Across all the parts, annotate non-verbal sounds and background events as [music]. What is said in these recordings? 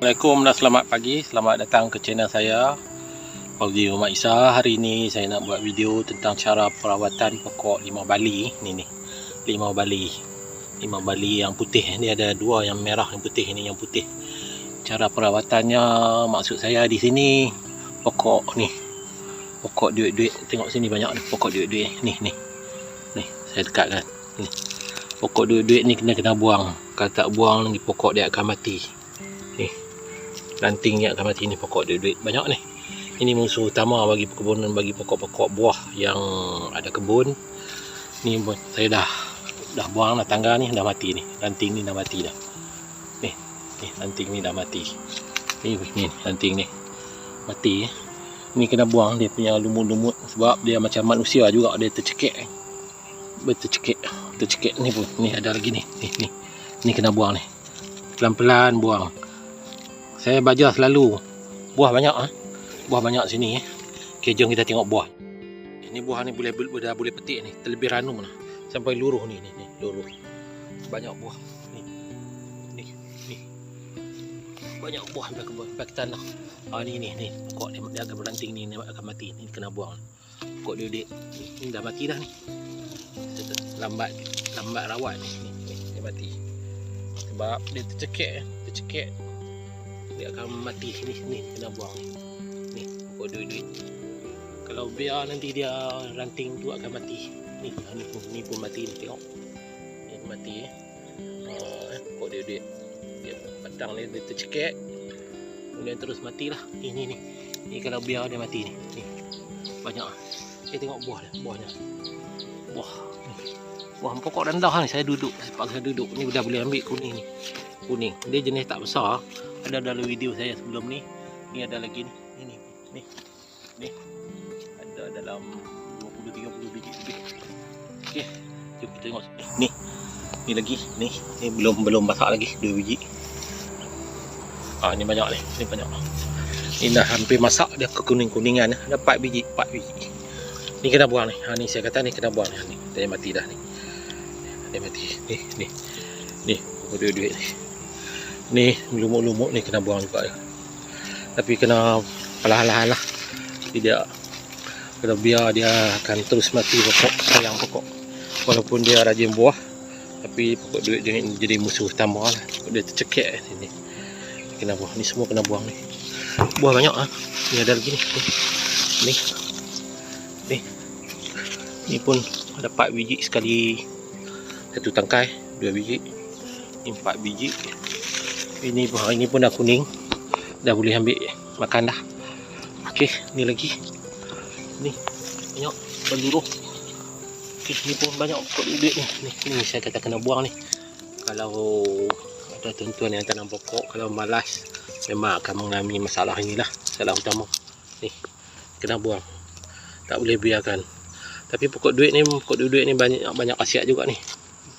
Assalamualaikum dan selamat pagi. Selamat datang ke channel saya Fauzi Umat Isa. Hari ini saya nak buat video tentang cara perawatan pokok limau bali. Ni ni. Limau bali. Limau bali yang putih. Ni ada dua yang merah yang putih. Ini yang putih. Cara perawatannya Maksud saya di sini Pokok ni. Pokok duit-duit. Tengok sini banyak ni Pokok duit-duit. Ni ni. Ni saya dekatkan. Ni. Pokok duit-duit ni kena kena buang. Kalau tak buang ni pokok dia akan mati. Ni ranting ni akan mati ni pokok duit-duit banyak ni. Ini musuh utama bagi perkebunan bagi pokok-pokok buah yang ada kebun. Ni saya dah dah buang lah tangga ni dah mati ni. Ranting ni dah mati dah. Ni ni ranting ni dah mati. Ni ni ranting ni. Mati eh. ni kena buang dia punya lumut-lumut. Sebab dia macam manusia juga dia tercekik tercekik tercekik ni pun. Ni ada lagi ni ni ni. Ni kena buang ni. Pelan-pelan buang saya baca selalu buah banyak ah. Buah banyak sini eh. Okey jom kita tengok buah. Ini buah ni boleh dah boleh petik ni, terlebih ranum lah. Sampai luruh ni ni ni, luruh. Banyak buah. Ni. Ni ni. Banyak buah dah kebun, dah tanah. Ah ni ni ni, pokok ni dia akan beranting ni, ni akan mati. Ni kena buang. Pokok dia dek. Ni dah mati dah ni. Lambat lambat rawat ni. Ni, ni dia mati. Sebab dia tercekik, tercekik dia akan mati. Ni ni kena buang ni. Ni pokok duit-duit. Kalau biar nanti dia ranting tu akan mati. Ni ni pun ni pun mati. Ni tengok. Ni mati eh. Uh, pokok duit-duit. Dia padang ni dia tercekik. Kemudian terus matilah ni ni ni. Ni kalau biar dia mati ni. Ni. Banyak ah eh tengok buah dia. Buahnya. Buah. Buah pokok rendah ni. Saya duduk. Sebab saya duduk. Ni dah boleh ambil kuning ni. Kuning. Dia jenis tak besar ada dalam video saya sebelum ni. Ni ada lagi ni. Ni ni ni, ni. ada dalam 20 30 biji lebih. Okey jom kita tengok. Ni. Ni lagi. Ni. Ni belum belum masak lagi 2 biji. Ah ni banyak ni. Ni banyak. Ni dah hampir masak dia kekuning-kuningan ada 4 biji 4 biji. Ni kena buang ni. Ha, ni saya kata ni kena buang ni. Dia mati dah ni. Dia mati. Ni ni. Ni duit-duit ni ni lumut-lumut ni kena buang juga ya. tapi kena perlahan-lahan lah tidak kalau biar dia akan terus mati pokok sayang pokok. Walaupun dia rajin buah tapi pokok duit dia jadi musuh utama lah. Dia tercekik sini. Kena buang ni semua kena buang ni. Buah banyak ah. Ni ada lagi ni. Ni. Ni. Ni pun ada 4 biji sekali. Satu tangkai 2 biji. Ni 4 biji ini pun ini pun dah kuning. Dah boleh ambil makan dah. Okey ni lagi. Ni banyak berluruh. Okey ni pun banyak pokok duit ni. Ni ni saya kata kena buang ni. Kalau ada tuan-tuan yang tanam pokok kalau malas memang akan mengalami masalah inilah salah utama. Ni kena buang. Tak boleh biarkan. Tapi pokok duit ni pokok duit ni banyak banyak khasiat juga ni.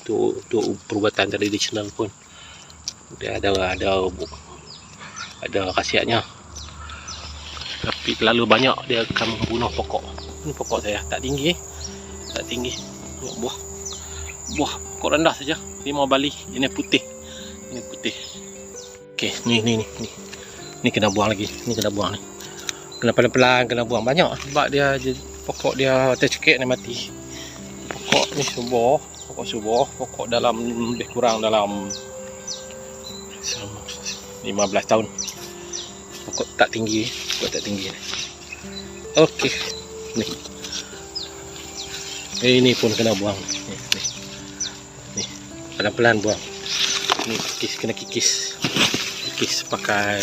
Untuk untuk perubatan tradisional pun dia ada ada ada khasiatnya. Tapi terlalu banyak dia akan membunuh pokok. Ini pokok saya. Tak tinggi. Tak tinggi. Tengok buah. Buah pokok rendah saja. Limau bali ini putih. Ini putih. Okey ni ni ni ni. Ni kena buang lagi. Ni kena buang ni. Kena pelan-pelan kena buang banyak. Sebab dia pokok dia tercekik ni mati. Pokok ni subuh pokok subuh pokok dalam lebih kurang dalam 15 tahun. Pokok tak tinggi. Pokok tak tinggi. Ok ni. Eh, ini pun kena buang. Ni, ni. ni. pelan-pelan buang. Ni kikis kena kikis. Kikis pakai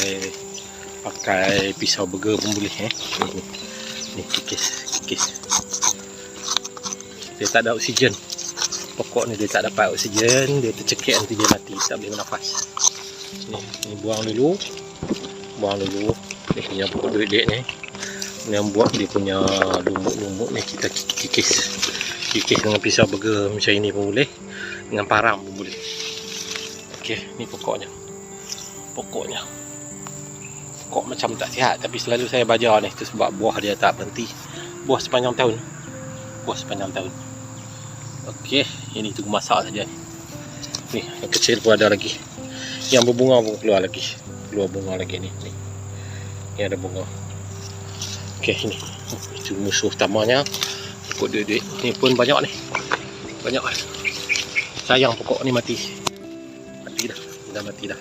pakai pisau burger pun boleh eh. Ni, ni kikis kikis. Dia tak ada oksigen. Pokok ni dia tak dapat oksigen. Dia tercekik nanti dia mati. Tak boleh bernafas ni, ni buang dulu. Buang dulu. Ni yang pokok duit-duit ni. Yang buat dia punya lumut-lumut ni kita kikis. Kikis dengan pisau burger macam ini pun boleh. Dengan parang pun boleh. Ok ni pokoknya. Pokoknya. Pokok macam tak sihat tapi selalu saya baca ni. Tu sebab buah dia tak berhenti. Buah sepanjang tahun. Buah sepanjang tahun. Ok ini tunggu masak saja ni yang kecil pun ada lagi yang berbunga pun keluar lagi. Keluar bunga lagi ni. Ni, ni ada bunga. Ok ni. Itu musuh utamanya pokok duit-duit. Ni pun banyak ni. Banyak sayang pokok ni mati. Mati dah. Dah mati dah.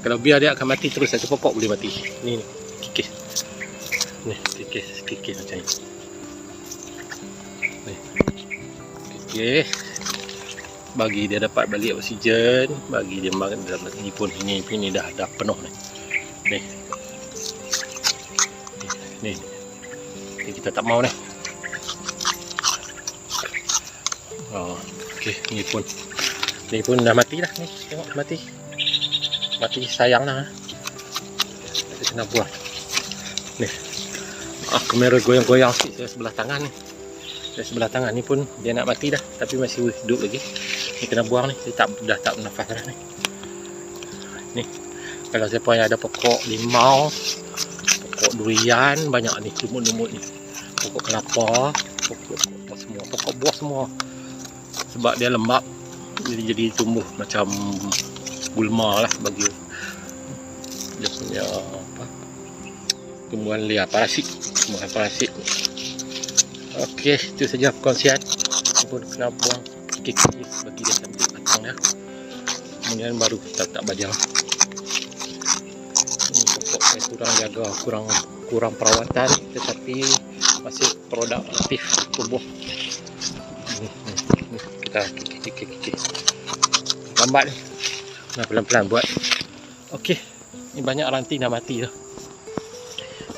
Kalau biar dia akan mati terus satu pokok boleh mati. Ni ni. Kikis. Ni kikis. Kikis macam ni. Ni. Kikis bagi dia dapat balik oksigen bagi dia makan dalam ni pun ini ini dah dah penuh ni. Ni. Ni, ni. kita tak mau ni. Oh, okey ni pun. Ni pun dah mati dah ni. Tengok mati. Mati sayang lah kita kena buang ni. Ah kamera goyang-goyang sikit sebelah tangan ni. Saya sebelah tangan ni pun dia nak mati dah tapi masih hidup lagi ni kena buang ni. Dia tak dah tak bernafas dah ni. Ni. Kalau siapa yang ada pokok limau pokok durian banyak ni. Lumut-lumut ni. Pokok kelapa pokok, pokok semua. Pokok buah semua. Sebab dia lembap jadi jadi tumbuh macam gulma lah bagi dia punya apa tumbuhan liar parasit. Tumbuhan parasit. Okey, itu saja perkongsian. Pun kena buang kiki bagi dia cantik matang ya kemudian baru tak tak bajang ini pokok saya kurang jaga kurang kurang perawatan tetapi masih produk aktif tumbuh ni, ni, ni. kita kiki kiki kiki lambat ni. Pelan-pelan buat. Okey, ni banyak ranting dah mati dah.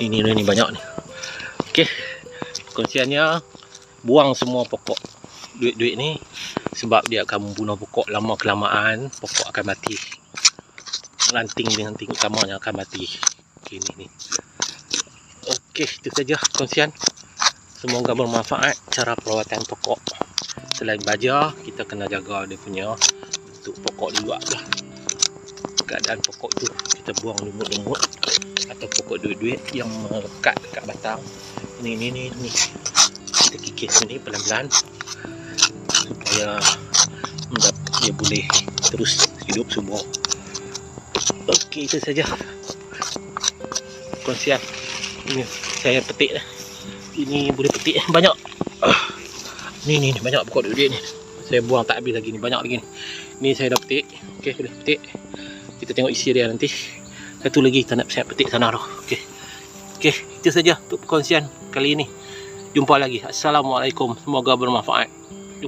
Ini ni, ni banyak ni. Okey, kongsiannya buang semua pokok. Duit-duit ni sebab dia akan membunuh pokok lama kelamaan pokok akan mati. Ranting dengan ranting utamanya akan mati. Okay, ni ni. Ok itu saja kongsian semoga bermanfaat cara perawatan pokok. Selain baja kita kena jaga dia punya bentuk pokok juga lah. Keadaan pokok tu kita buang lumut-lumut atau pokok duit-duit yang melekat dekat batang. Ni ni ni ni. Kita kikis ni pelan-pelan supaya mendapat dia boleh terus hidup subur Okey itu saja. Kongsian ini saya petik dah. Ini boleh petik [laughs] banyak. Ni ni ni banyak pokok duit ni. Saya buang tak habis lagi ni banyak lagi ni. Ni saya dah petik. Okey boleh petik. Kita tengok isi dia nanti. Satu lagi kita nak siap petik sana tu. Okey. Okey itu saja untuk perkongsian kali ini. Jumpa lagi. Assalamualaikum. Semoga bermanfaat